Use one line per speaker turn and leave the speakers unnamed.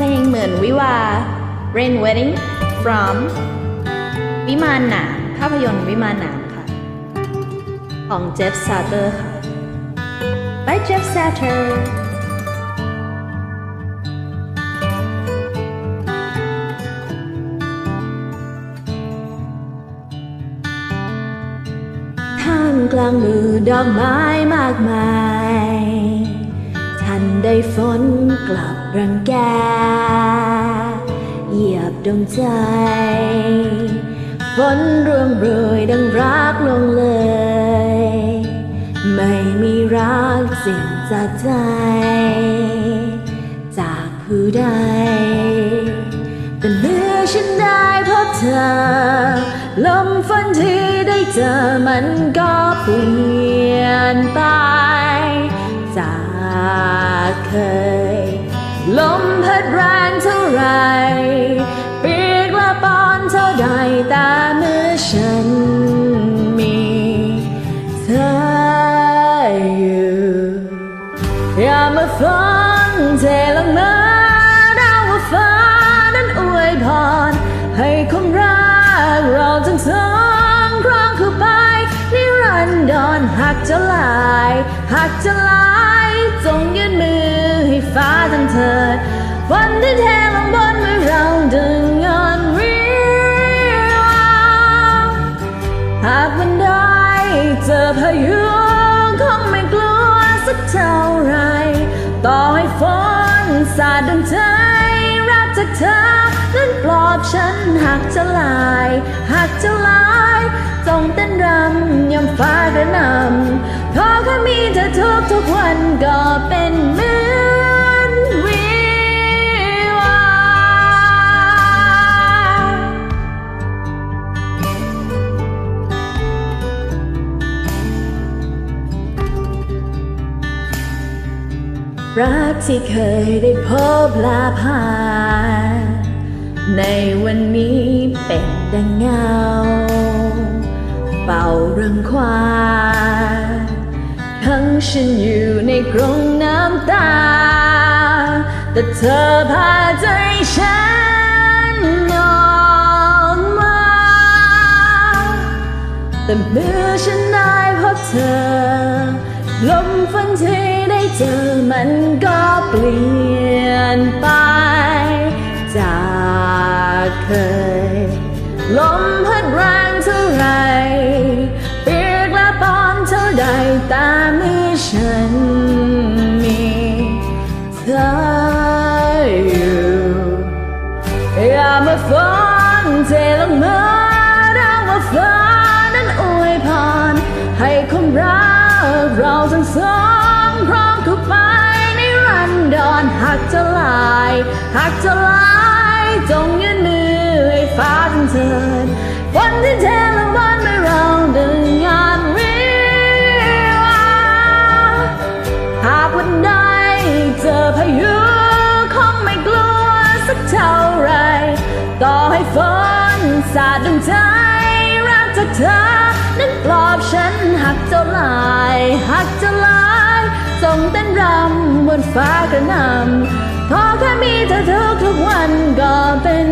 เพลงเหมือนวิวา Rain Wedding from วิมานหนามภาพยนตร์วิมานหนามค่ะ ของเจฟซาเตอร์ค่ะ by Jeff Satter ท่ามกลางมือดอกไม้มากมาย ทันได้ฝนกลับ รังแกเหยียบดวงใจฝนร่วงโรยดังรักลงเลย ไม่มีรักสิ่งจากใจ จากผู้ใดแต่เมื่อฉันได้พบเธอ ลมฝันที่ได้เจอมันก็เปลี่ยนไป จากเคย ลมพัดแรงเท่าไรเปียกละปอนเท่าใดแต่เมื่อฉันมีเธออยู่ อย่ามาฟังเทลงมาดาวฟ้านั้นอวยพร ให้ความรักเราทั้งสองครองเข้าไปนิรันดรหากจะลายหากจะลาย ฟ้าทั้งเถิดวันที่เทลงบนเมื่อเราดึงเงินวิวหากวันใดเจอพายุคงไม่กลัวสักเท่าไร ต่อให้ฝนสาดดวงใจรักจากเธอ นั้นปลอบฉันหากจะลายหากจะลายจงเต้นรำยามฟ้ากระหนำขอแค่มีเธอทุกทุกวันก็เป็น รักที่เคยได้พบลาผ่านในวันนี้เป็นดังเงา เป่ารังควานทั้งฉันอยู่ในกรงน้ำตา แต่เธอพาใจฉันออกมา แต่เมื่อฉันได้พบเธอ ลมฝันที่ได้เจอ มันก็เปลี่ยนไป จากเคย ลมพัดแรงเท่าไรเปียกและปอนเท่าใดแต่มื่ฉันมีเธออยู่อย่ามาฟังเทลงมาดาวว่าฟ้านั้นอวยพรให้ความรักเราทั้งสองพร้อมเข้าไป อนหากจะลายหากจะลายจงยื่นมือให้ฟ้าทั้งเถิดวันที่เทลงบนไม่เราดึงงานวิวาหากวันใดเจอพายุคงไม่กลัวสักเท่าไรต่อให้ฝนสาดดวงใจรักจากเธอนั้นปลอบฉันหักจะลายหักจะลาย่งเต้นรำบนฟ้ากระหนำขอแค่มีเธอทุกทุกวันก็เป็น